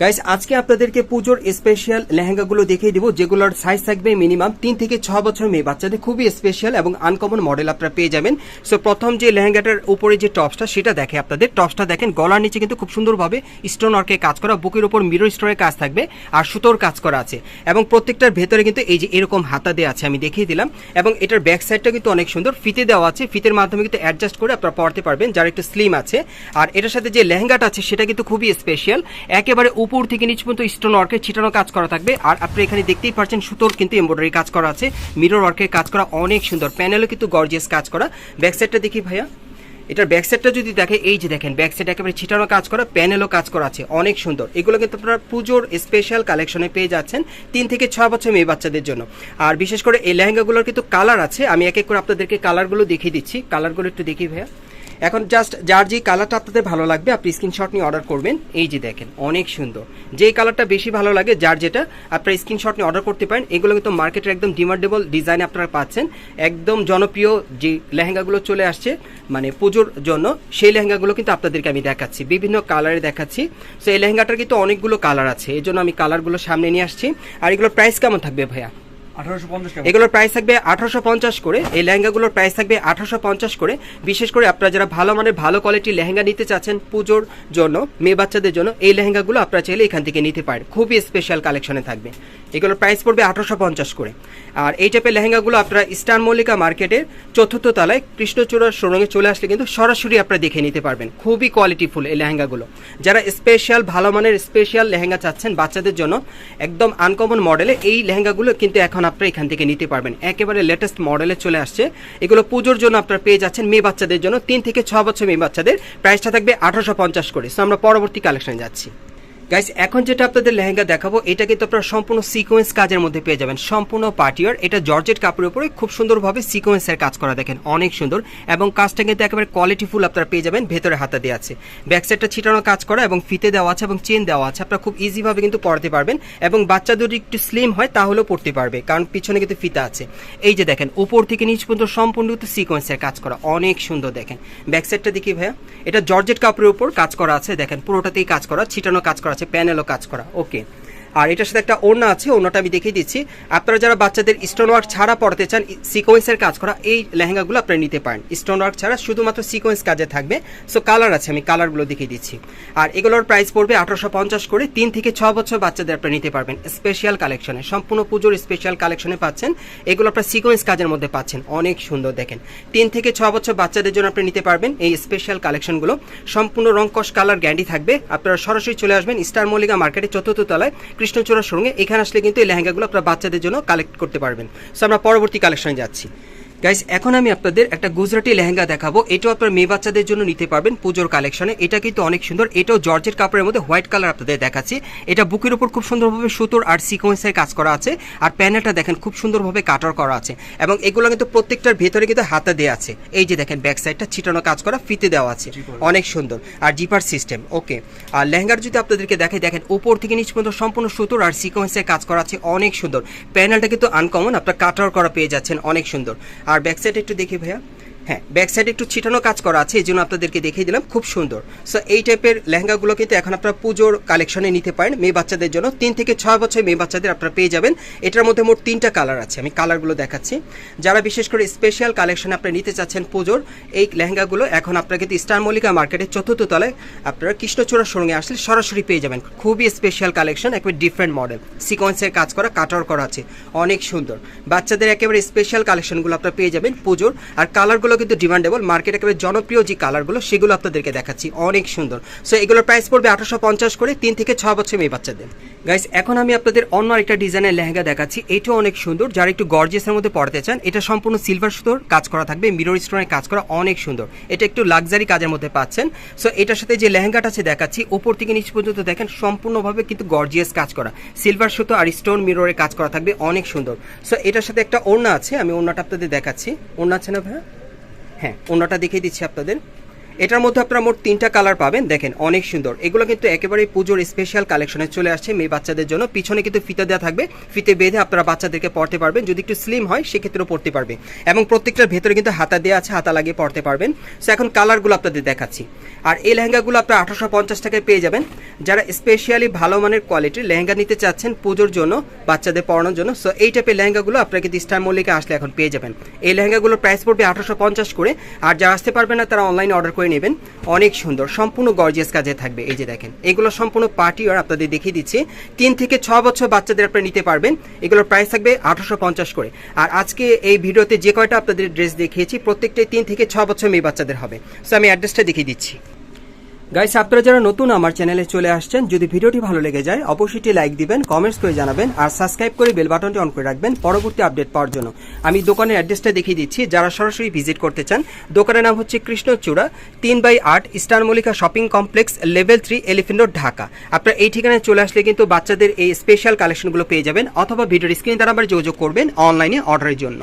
Guys আজকে আপনাদেরকে পুজোর স্পেশাল লেহেঙ্গাগুলো দেখিয়ে দিব, যেগুলোর সাইজ থাকবে মিনিমাম তিন থেকে ছ বছর মেয়ে বাচ্চাদের। খুবই স্পেশাল এবং আনকমন মডেল আপনারা পেয়ে যাবেন। সো প্রথম যে লেহেঙ্গাটার উপরে যে টপসটা সেটা দেখে আপনাদের। টপসটা দেখেন, গলার নিচে কিন্তু খুব সুন্দরভাবে স্টোন ওয়ার্কে কাজ করা, বুকের উপর মিরর স্টোনের কাজ থাকবে আর সুতোর কাজ করা আছে। এবং প্রত্যেকটার ভেতরে কিন্তু এই যে এরকম হাতা দেওয়া আছে, আমি দেখিয়ে দিলাম। এবং এটার ব্যাক সাইডটা কিন্তু অনেক সুন্দর। ফিতে দেওয়া আছে, ফিতের মাধ্যমে কিন্তু অ্যাডজাস্ট করে আপনারা পড়তে পারবেন, যার একটু স্লিম আছে। আর এটার সাথে যে লেহেঙ্গাটা আছে, সেটা কিন্তু খুবই স্পেশাল একেবারে উপর থেকে নিচ পর্যন্ত স্টোন ওয়ার্কের ছিটানো কাজ করা থাকবে। আর আপনি এখানে দেখতেই পাচ্ছেন সুতোর কিন্তু এমব্রয়ডারি কাজ করা আছে। মিরর ওয়ার্কের কাজ করা অনেক সুন্দর। প্যানেলও কিন্তু গর্জিয়াস কাজ করা। ব্যাক সাইডটা দেখি ভাইয়া। এটার ব্যাক সাইডটা যদি দেখে, এই যে দেখেন ব্যাক সাইড একেবারে ছিটানো কাজ করা প্যানেলও কাজ করা আছে। অনেক সুন্দর। এগুলো কিন্তু আপনারা পুজোর স্পেশাল কালেকশনে পেয়ে যাচ্ছেন তিন থেকে ছয় বছর মেয়ে বাচ্চাদের জন্য। আর বিশেষ করে এই লেহেঙ্গাগুলোর কিন্তু কালার আছে। আমি এক এক করে আপনাদেরকে কালারগুলো দেখিয়ে দিচ্ছি। কালারগুলো একটু দেখি ভাইয়া। এখন জাস্ট যার যে কালারটা আপনাদের ভালো লাগবে, আপনি স্ক্রিনশট নিয়ে অর্ডার করবেন। এই যে দেখেন, অনেক সুন্দর। যেই কালারটা বেশি ভালো লাগে, যার যেটা, আপনারা স্ক্রিনশট নিয়ে অর্ডার করতে পারেন। এগুলো কিন্তু মার্কেটের একদম ডিমান্ডেবল ডিজাইন আপনারা পাচ্ছেন। একদম জনপ্রিয় যে লেহেঙ্গাগুলো চলে আসছে মানে পুজোর জন্য, সেই লেহেঙ্গাগুলো কিন্তু আপনাদেরকে আমি দেখাচ্ছি। বিভিন্ন কালারে দেখাচ্ছি। সো এই লেহেঙ্গাটার কিন্তু অনেকগুলো কালার আছে। এই জন্য আমি কালারগুলো সামনে নিয়ে আসছি। আর এগুলোর প্রাইস কেমন থাকবে ভাইয়া? এগুলোর প্রাইস থাকবে আঠারোশো পঞ্চাশ করে। এই লেহেঙ্গাগুলোর প্রাইস থাকবে আঠারোশো পঞ্চাশ করে। বিশেষ করে আপনারা যারা ভালো মানের, ভালো কোয়ালিটির লেহেঙ্গা নিতে চাচ্ছেন পুজোর জন্য, মেয়ে বাচ্চাদের জন্য, এই লেহেঙ্গাগুলো আপনারা চাইলে এখান থেকে নিতে পারেন। খুবই স্পেশাল কালেকশনে থাকবে। এগুলোর প্রাইস পড়বে আঠারোশো পঞ্চাশ করে। আর এই টাইপের লেহেঙ্গাগুলো আপনারা স্টার মল্লিকা মার্কেটের চতুর্থ তলায় কৃষ্ণচূড়ার শোরুমে চলে আসলে কিন্তু সরাসরি আপনারা দেখে নিতে পারবেন। খুবই কোয়ালিটিফুল এই লেহেঙ্গাগুলো। যারা স্পেশাল ভালো মানের স্পেশাল লেহেঙ্গা চাচ্ছেন বাচ্চাদের জন্য, একদম আনকমন মডেলে এই লেহেঙ্গাগুলো কিন্তু এখন আপনারা এখান থেকে নিতে পারবেন। একেবারে লেটেস্ট মডেলে চলে আসছে। এগুলো পুজোর জন্য আপনারা পেয়ে যাচ্ছেন মেয়ে বাচ্চাদের জন্য তিন থেকে ছ বছর মেয়ে বাচ্চাদের। প্রাইসটা থাকবে আঠারোশো পঞ্চাশ করে। সো আমরা পরবর্তী কালেকশনে যাচ্ছি। গাইস এখন যেটা আপনাদের লেহেঙ্গা দেখাবো এটা কিন্তু আপনারা সম্পূর্ণ সিকোয়েন্স কাজের মধ্যে পেয়ে যাবেন। সম্পূর্ণ পার্টিয়ার এটা জর্জেট কাপড়ের উপরে খুব সুন্দরভাবে সিকোয়েন্সের কাজ করা দেখেন, অনেক সুন্দর। এবং কাজটা কিন্তু একেবারে কোয়ালিটিফুল আপনারা পেয়ে যাবেন, ভেতরে হাতা দেওয়া আছে। ব্যাক সাইডটা ছিটানো কাজ করা এবং ফিতে দেওয়া আছে এবং চেন দেওয়া আছে। আপনারা খুব ইজিভাবে কিন্তু পড়তে পারবেন এবং বাচ্চা যদি একটু স্লিম হয়, তাহলেও পড়তে পারবে, কারণ পিছনে কিন্তু ফিতা আছে। এই যে দেখেন, উপর থেকে নিচ পর্যন্ত সম্পূর্ণ কিন্তু সিকোয়েন্সের কাজ করা, অনেক সুন্দর দেখেন। ব্যাক সাইডটা দেখি ভাইয়া, এটা জর্জেট কাপড়ের উপর কাজ করা আছে, দেখেন, পুরোটাতেই কাজ করা, ছিটানো কাজ করা আছে প্যানেলও কাজ করা ওকে আর এটার সাথে একটা ওড়না আছে, ওড়নাটা আমি দেখিয়ে দিচ্ছি। আপনারা যারা বাচ্চাদের স্টোন ওয়ার্ক ছাড়া পড়তে চান সিকোয়েন্সের কাজ করা, এই লেহেঙ্গাগুলো আপনারা নিতে পারেন। স্টোন ওয়ার্ক ছাড়া শুধুমাত্র সিকোয়েন্স কাজে থাকবে। সো কালার আছে, আমি কালারগুলো দেখিয়ে দিচ্ছি। আর এগুলোর প্রাইস পড়বে আঠারোশো পঞ্চাশ করে। তিন থেকে ছ বছর বাচ্চাদের আপনারা নিতে পারবেন স্পেশাল কালেকশনে সম্পূর্ণ পুজোর স্পেশাল কালেকশনে পাচ্ছেন। এগুলো আপনারা সিকোয়েন্স কাজের মধ্যে পাচ্ছেন। অনেক সুন্দর দেখেন। তিন থেকে ছ বছর বাচ্চাদের জন্য আপনি নিতে পারবেন এই স্পেশাল কালেকশনগুলো সম্পূর্ণ রংকশ কালার গ্যান্ডি থাকবে। আপনারা সরাসরি চলে আসবেন স্টার মল্লিকা মার্কেটে চতুর্থ তলায়। কৃষ্ণচূড়া সঙ্গে এখানে আসলে কিন্তু এই লেহেঙ্গাগুলো আপনারা বাচ্চাদের জন্য কালেক্ট করতে পারবেন। সো আমরা পরবর্তী কালেকশনে যাচ্ছি। গাইস এখন আমি আপনাদের একটা গুজরাটি লেহেঙ্গা দেখাবো। এটাও আপনার মেয়ে বাচ্চাদের জন্য নিতে পারবেন পুজোর কালেকশনে এটা কিন্তু অনেক সুন্দর। এটাও জর্জের কাপড়ের মধ্যে হোয়াইট কালার আপনাদের দেখাচ্ছি। এটা বুকের উপর খুব সুন্দরভাবে সুতোর আর সিকোয়েন্সের কাজ করা আছে। আর প্যানেলটা দেখেন খুব সুন্দরভাবে কাটার করা আছে। এবং এগুলো কিন্তু প্রত্যেকটার ভেতরে কিন্তু হাতা দেওয়া আছে। এই যে দেখেন ব্যাক সাইডটা ছিটানো কাজ করা ফিতে দেওয়া আছে। অনেক সুন্দর। আর জিপার সিস্টেম ওকে আর লেহেঙ্গার যদি আপনাদেরকে দেখে দেখেন উপর থেকে নিচ পর্যন্ত সম্পূর্ণ সুতোর আর সিকোয়েন্সের কাজ করা আছে। অনেক সুন্দর। প্যানেলটা কিন্তু আনকমন আপনার কাটার করা পেয়ে যাচ্ছেন। অনেক সুন্দর। আর ব্যাক সাইড একটু দেখি ভাইয়া। হ্যাঁ ব্যাক সাইডে একটু ছিটানো কাজ করা আছে এই জন্য আপনাদেরকে দেখিয়ে দিলাম, খুব সুন্দর। সো এই টাইপের লেহেঙ্গাগুলো কিন্তু এখন আপনারা পুজোর কালেকশনে নিতে পারেন, মেয়ে বাচ্চাদের জন্য। তিন থেকে ছয় বছর মেয়ে বাচ্চাদের আপনারা পেয়ে যাবেন। এটার মধ্যে মোট তিনটা কালার আছে, আমি কালারগুলো দেখাচ্ছি। যারা বিশেষ করে স্পেশাল কালেকশনে আপনারা নিতে চাচ্ছেন পুজোর, এই লেহেঙ্গাগুলো এখন আপনারা কিন্তু স্টার মল্লিকা মার্কেটের চতুর্থ তলায় আপনারা কৃষ্ণচূড়া সঙ্গে আসলে সরাসরি পেয়ে যাবেন। খুবই স্পেশাল কালেকশন একেবারে ডিফারেন্ট মডেল সিকোয়েন্সের কাজ করা কাটার করা আছে। অনেক সুন্দর। বাচ্চাদের একেবারে স্পেশাল কালেকশনগুলো আপনারা পেয়ে যাবেন পুজোর। আর কালারগুলো কিন্তু ডিমান্ডেবল মার্কেট একেবারে জনপ্রিয় যে কালারগুলো সেগুলো আপনাদেরকে দেখাচ্ছি। অনেক সুন্দর। সো এগুলোর প্রাইস পড়বে আঠারোশো পঞ্চাশ করে তিন থেকে ছ বছর মেয়ে বাচ্চাদের। গাইস এখন আমি আপনাদের অন্য একটা ডিজাইনের লেহেঙ্গা দেখাচ্ছি। এটাও অনেক সুন্দর। যারা একটু গর্জিয়াসের মধ্যে পড়তে চান, এটা সম্পূর্ণ সিলভার সুতোর কাজ করা থাকবে। মিরর স্টোনের কাজ করা অনেক সুন্দর। এটা একটু লাক্সারি কাজের মধ্যে পাচ্ছেন। সো এটার সাথে যে লেহেঙ্গাটা আছে দেখাচ্ছি ওপর থেকে নিচ পর্যন্ত দেখেন, সম্পূর্ণভাবে কিন্তু গর্জিয়াস কাজ করা। সিলভার সুতো আর স্টোন মিররের কাজ করা থাকবে, অনেক সুন্দর। সো এটার সাথে একটা ওড়না আছে, আমি ওড়নাটা আপনাদের দেখাচ্ছি। ওড়না আছে না ভাইয়া? হ্যাঁ ওনাটা দেখিয়ে দিচ্ছি আপনাদের। এটার মধ্যে আপনারা মোট তিনটা কালার পাবেন। দেখেন, অনেক সুন্দর। এগুলো কিন্তু একেবারে পুজোর স্পেশাল কালেকশনে চলে আসছে মেয়ে বাচ্চাদের জন্য। পিছনে কিন্তু ফিতে দেওয়া থাকবে। ফিতে বেঁধে আপনারা বাচ্চাদেরকে পড়তে পারবেন। যদি একটু স্লিম হয়, সেক্ষেত্রেও পড়তে পারবে এবং প্রত্যেকটার ভেতরে কিন্তু হাতা দেওয়া আছে, হাতা লাগিয়ে পড়তে পারবেন। সো এখন কালারগুলো আপনাদের দেখাচ্ছি। আর এই লেহেঙ্গাগুলো আপনারা আঠারোশো পঞ্চাশ টাকায় পেয়ে যাবেন। যারা স্পেশালি ভালো মানের কোয়ালিটির লেহেঙ্গা নিতে চাচ্ছেন পুজোর জন্য, বাচ্চাদের পড়ানোর জন্য সো এই টাইপের লেহেঙ্গাগুলো আপনারা কিন্তু স্টার মল্লিকে আসলে এখন পেয়ে যাবেন। এই লেহেঙ্গাগুলোর প্রাইস পড়বে আঠারোশো পঞ্চাশ করে। আর যারা আসতে পারবে না, তারা অনলাইনে অর্ডার করে নেবেন। অনেক সুন্দর, সম্পূর্ণ গর্জিয়াস কাজে থাকবে। এই যে দেখেন, এগুলো সম্পূর্ণ পার্টি আর আপনাদের দেখিয়ে দিচ্ছি। তিন থেকে ছ বছর বাচ্চাদের আপনারা নিতে পারবেন। এগুলোর প্রাইস থাকবে আঠারোশো পঞ্চাশ করে। আর আজকে এই ভিডিওতে যে কয়টা আপনাদের ড্রেস দেখিয়েছি, প্রত্যেকটাই তিন থেকে ছ বছর মেয়ে বাচ্চাদের হবে। সো আমি অ্যাড্রেসটা দেখিয়ে দিচ্ছি। গাইস আপনারা যারা নতুন আমার চ্যানেলে চলে আসছেন, যদি ভিডিওটি ভালো লেগে যায়, অবশ্যই লাইক দিবেন কমেন্টস করে জানাবেন, আর সাবস্ক্রাইব করে বেল বাটনটি অন করে রাখবেন পরবর্তী আপডেট পাওয়ার জন্য। আমি দোকানের অ্যাড্রেসটা দেখিয়ে দিচ্ছি, যারা সরাসরি ভিজিট করতে চান। দোকানের নাম হচ্ছে কৃষ্ণচূড়া, তিন বাই আট star Mallika shopping complex level three elephant road Dhaka. আপনারা এই ঠিকানায় চলে আসলে কিন্তু বাচ্চাদের এই স্পেশাল কালেকশনগুলো পেয়ে যাবেন, অথবা ভিডিওর স্ক্রিন দ্বারা আবার যোগাযোগ করবেন অনলাইনে অর্ডারের জন্য।